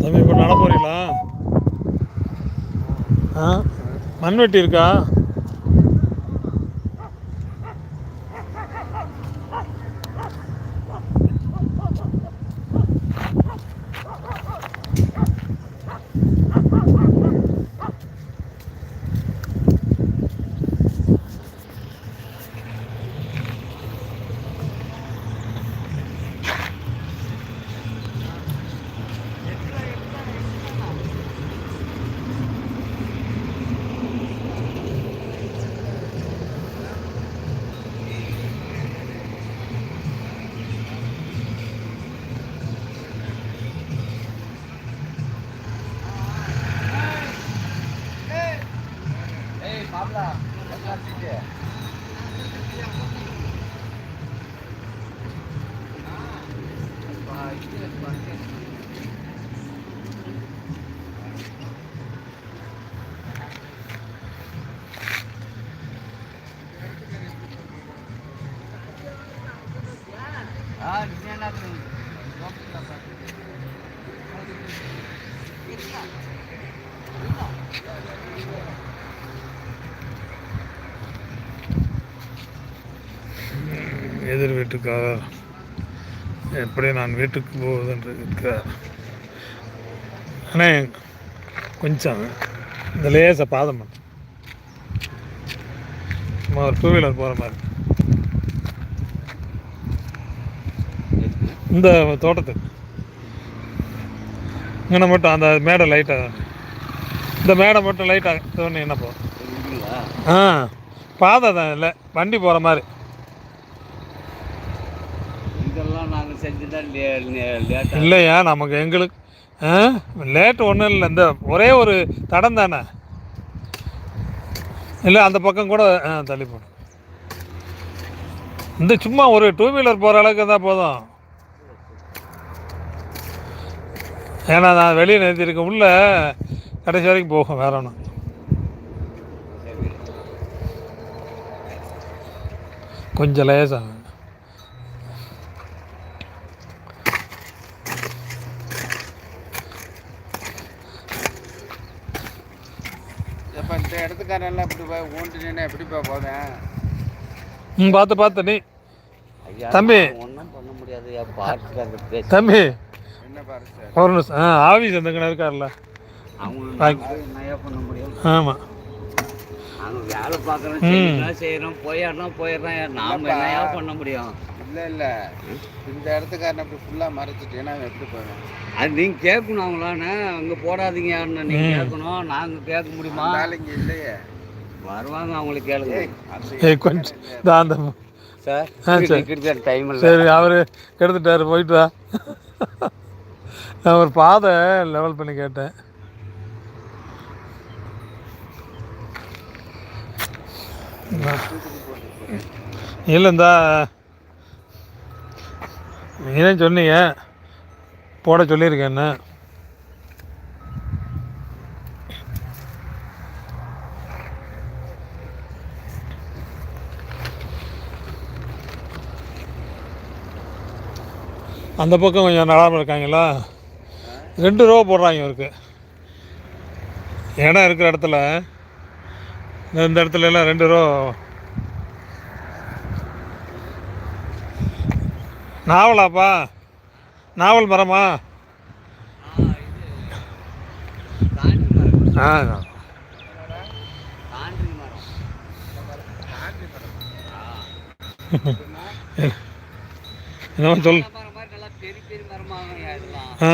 தம்பி இப்போ நட போறீங்களா ஆ மண்வெட்டி இருக்கா? Bismillah. எதிர் வீட்டுக்காரர் எப்படி நான் வீட்டுக்கு போவதென்று இருக்கிறார். அண்ணே கொஞ்சம் இந்த லேசாக பாதம். சும்மா ஒரு டூ வீலர் போகிற மாதிரி. இந்த தோட்டத்துக்கு இங்கே மட்டும் அந்த மேடை லைட்டாக இந்த மேடை மட்டும் லைட்டாக சொன்னீங்க என்ன போதும் ஆ பாதை தான் இல்லை. வண்டி போகிற மாதிரி இதெல்லாம் நாங்கள் செஞ்சுட்டா லேட்டாக இல்லையா நமக்கு எங்களுக்கு ஆ? லேட் ஒன்றும் இல்லை இந்த ஒரே ஒரு தடம் தானே? இல்லை அந்த பக்கம் கூட ஆ தள்ளி போடும் இந்த சும்மா ஒரு டூ வீலர் போகிற அளவுக்கு இருந்தால் போதும். ஏன்னா நான் வெளியே நிறுத்தியிருக்கேன் உள்ள கடைசி வரைக்கும் போகும் வேற ஒன்றும் கொஞ்சம் லேசாக இப்போ இந்த இடத்துக்காரெல்லாம் இப்படி போய் ஊண்டினா எப்படிப்பா போவேன் ம் பார்த்து பார்த்து நீ. தம்பி. ஒன்றும் பண்ண முடியாது தம்பி. ஒரு நிமிஷம். ஆ ஆஃபீஸ் அந்த கணக்கு இருக்கார்ல அவங்க என்னையா பண்ண முடியும். ஆமாம் நாங்கள் வேலை பார்க்குறோம் செய்யலாம் செய்கிறோம் போயிடலாம் போயிடுறோம் நாம் என்னையா பண்ண முடியும்? இல்லை இல்லை. இந்த இடத்துக்காரன் அப்படி ஃபுல்லாக மறைச்சிட்டேன்னா எப்படி போவேன்? அது நீங்கள் கேட்கணும் அவங்களான்னு. அங்கே போடாதீங்க யாருன்னு நீங்கள் கேட்கணும். நாங்கள் கேட்க முடியுமா? நாளைக்கு இல்லையே. வருவாங்க அவங்களுக்கு கேளுங்க. கொஞ்சம் இந்த அந்த சார் ஆ, சரி. டிக்கெட் டைம் இல்லை. சரி அவர் கெடுத்துட்டாரு போயிட்டு வா. நான் ஒரு பாதை லெவல் பண்ணி கேட்டேன். இல்லை இந்த நீங்களே சொன்னீங்க. போட சொல்லியிருக்கேன் என்ன? அந்த பக்கம் கொஞ்சம் நடாமல் இருக்காங்களா? ரெண்டு ரூபா போடுறாங்க இவருக்கு. இடம் இருக்கிற இடத்துல இந்த- இந்த இடத்துல எல்லாம் ரெண்டு ரூபா நாவலாப்பா. நாவல் மரமா? ஆ என்னமோ சொல். ஆ.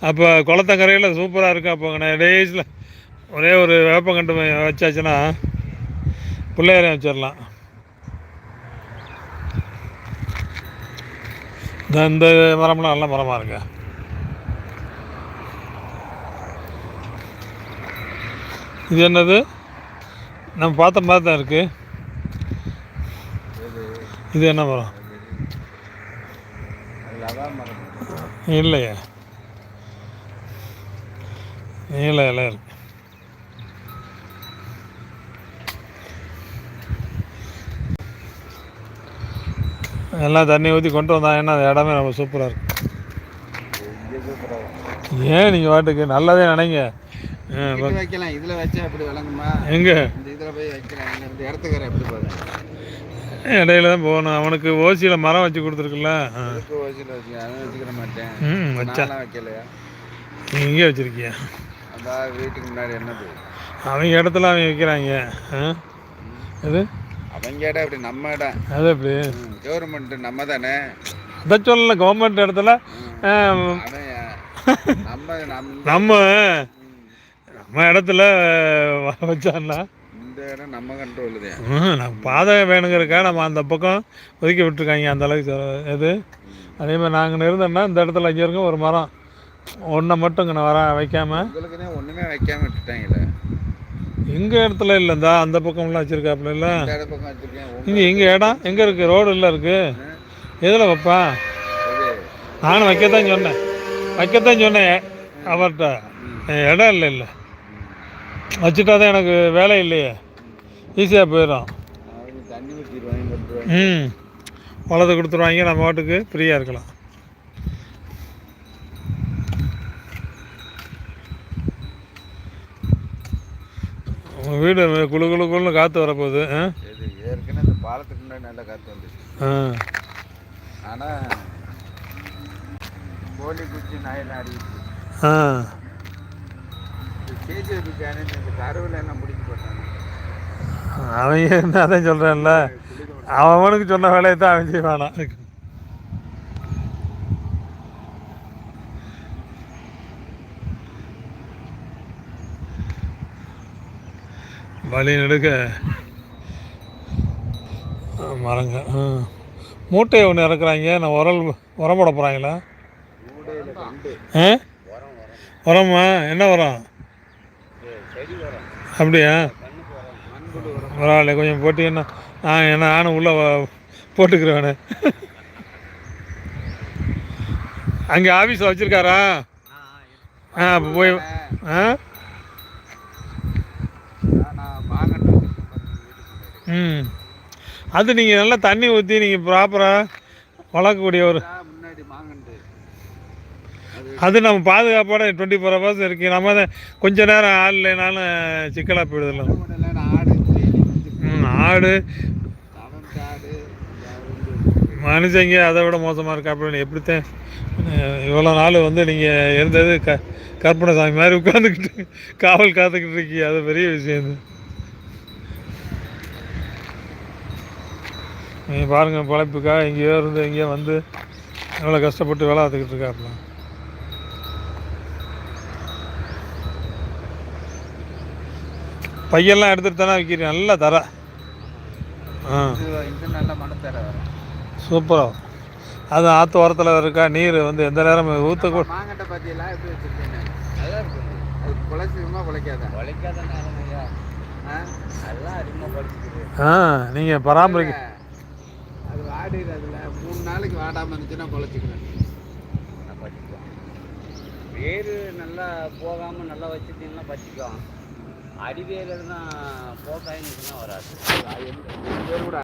அப்போ குளத்தங்கரையில் சூப்பராக இருக்கும் அப்போ நான் டேஸில் ஒரே ஒரு வேப்பங்கண்டு வச்சாச்சுன்னா பிள்ளையாரையும் வச்சிடலாம் இந்த இந்த மரம்லாம் நல்ல மரமாக இருக்கு. இது என்னது? நம்ம பார்த்த மாதிரி தான் இருக்குது இது என்ன மரம்? இல்லையே. நீல இலை இருக்கு. எல்லாம் தண்ணி ஊற்றி கொண்டு வந்தாங்கன்னா அந்த இடமே ரொம்ப சூப்பராக இருக்கும் ஏன் நீங்கள் வாட்டுக்கு? நல்லதே நினைங்க. இது வைக்கலாம். இதுல வச்சா எப்படி விளங்குமா? எங்கே? இதுல போய் வைக்கலாம். இந்த இடத்துக்கார எப்படி பாருங்க இடையில தான் போகணும். அவனுக்கு ஓசியில் மரம் வச்சு கொடுத்துருக்குல்ல? ஓசியில் வச்சுக்கிற மாட்டேன். ம் வச்சா. வைக்கலையா? நீ இங்கே வச்சுருக்கியா? அந்த வீட்டுக்கு முன்னாடி என்னது? அவங்க இடத்துல அவங்க வைக்கிறாங்க. அது அவங்க இடம் இப்படி நம்ம இடம். அது எப்படி? கவர்மெண்ட் நம்ம தானே அதை சொல்லல கவர்மெண்ட் இடத்துல. நம்ம நம்ம. நம்ம இடத்துல வச்சான்னா. இந்த இடம் நம்ம கண்ட்ரோல் தான் நம்ம பாதை வேணுங்கிறக்கா நம்ம அந்த பக்கம் ஒதுக்கி விட்டுருக்காங்க அந்த அளவுக்கு இது அதே மாதிரி நாங்கள் இருந்தோம்னா இந்த இடத்துல இங்கே இருக்கும் ஒரு மரம். ஒன்றை மட்டும் இங்கே வர வைக்காமல் உங்களுக்கு தான் ஒண்ணுமே வைக்காம விட்டுட்டாங்களே. எங்கள் இடத்துல இல்லைந்தா அந்த பக்கம்லாம் வச்சுருக்காப்புல இல்லை? இங்கே எங்கள் இடம்? எங்கே இருக்குது ரோடு இல்லை இருக்குது எதில் வைப்பா? நானும் வைக்கத்தான் சொன்னேன். வைக்கத்தான் சொன்னேன். அவர்கிட்ட இடம் இல்லை இல்லை. வச்சுட்டா தான் எனக்கு வேலை இல்லையே. ஈஸியாக போயிடும். ம். வளர்த்து கொடுத்துருவாங்க நம்ம வாட்டுக்கு. ஃப்ரீயாக இருக்கலாம். உங்கள் வீடு குளு குளு குளுன்னு காற்று வரப்போகுது ஆ? இது ஏற்கனவே இந்த பாலத்துக்கு முன்னாடி நல்லா காற்று வந்துச்சு. ஆ. ஆனால் கோழி குச்சி நாயெல்லாம் அடிக்கிட்டு ஆ. இந்த கருவில் என்ன முடிச்சு போட்டாங்க அவங்க என்ன அதான் சொல்கிறேன்ல அவனுக்கு சொன்ன வேலையை தான் அவன் செய்வானா வழி நடுக்க மரங்க. ஆ. மூட்டையை ஒன்று இறக்குறாங்க. நான் உரல் உரம் போட போகிறாங்களா ஆ? உரமா? என்ன உரம்? அப்படியா? பரவாயில்ல கொஞ்சம் போட்டீங்கன்னா ஆ என்ன நானும் உள்ளே போட்டுக்கிறேன் அங்கே ஆஃபீஸில் வச்சுருக்காரா? ஆ அப்போ போய் ஆ நான் மாங்கன்று வச்சிருக்கேன் பாருங்க வீட்டுக்கு முன்னாடி ம். அது நீங்கள் நல்லா தண்ணி ஊற்றி நீங்கள் ப்ராப்பராக வளர்க்கக்கூடிய ஒரு அது நம்ம பாதுகாப்போட டுவெண்ட்டி ஃபோர் ஹவர்ஸ் இருக்குது நம்ம தான் கொஞ்ச நேரம் ஆள் இல்லைனாலும் சிக்கலாக போயிடுதில்ல. ம் ஆடு. மனுஷங்க அதை விட மோசமாக இருக்கா? அப்படின்னு எப்படித்தான் இவ்வளோ நாள் வந்து நீங்கள் இருந்தது க கற்பனை சாமி மாதிரி உட்காந்துக்கிட்டு காவல் காத்துக்கிட்டு இருக்கீங்க. அது பெரிய விஷயம் நீங்கள் பாருங்கள் பிழைப்புக்காக எங்கேயோ இருந்து எங்கேயோ வந்து எவ்வளோ கஷ்டப்பட்டு வேலை பார்த்துக்கிட்டு இருக்காப்புல. பையெல்லாம் எடுத்துகிட்டு தானே விற்கிறீங்க நல்லா தர. ஆ. சூப்பராக அது ஆற்று ஓரத்தில் இருக்கா? நீர் வந்து எந்த நேரம் ஊற்ற கூட மாங்கட்டை பத்தியெல்லாம் எப்படி வச்சிருக்கேன்னு நல்லா இருக்கும் அது குலைச்சிருமா குலைக்காத உழைக்காத நேரம் ஐயா ஆ அதெல்லாம் அதிகமாக படிச்சுக்குது ஆ நீங்கள் பராமரிக்க அது வாடிடு அதில் மூணு நாளைக்கு வாடாமல் இருந்துச்சுன்னா குலைச்சிக்கிறேன் நல்லா பச்சிக்கும் வேர் நல்லா போகாமல் நல்லா வச்சுட்டிங்கன்னா பச்சிக்கும் அடிவேர் தான் போக்காயின்னு வராது. பேர் கூட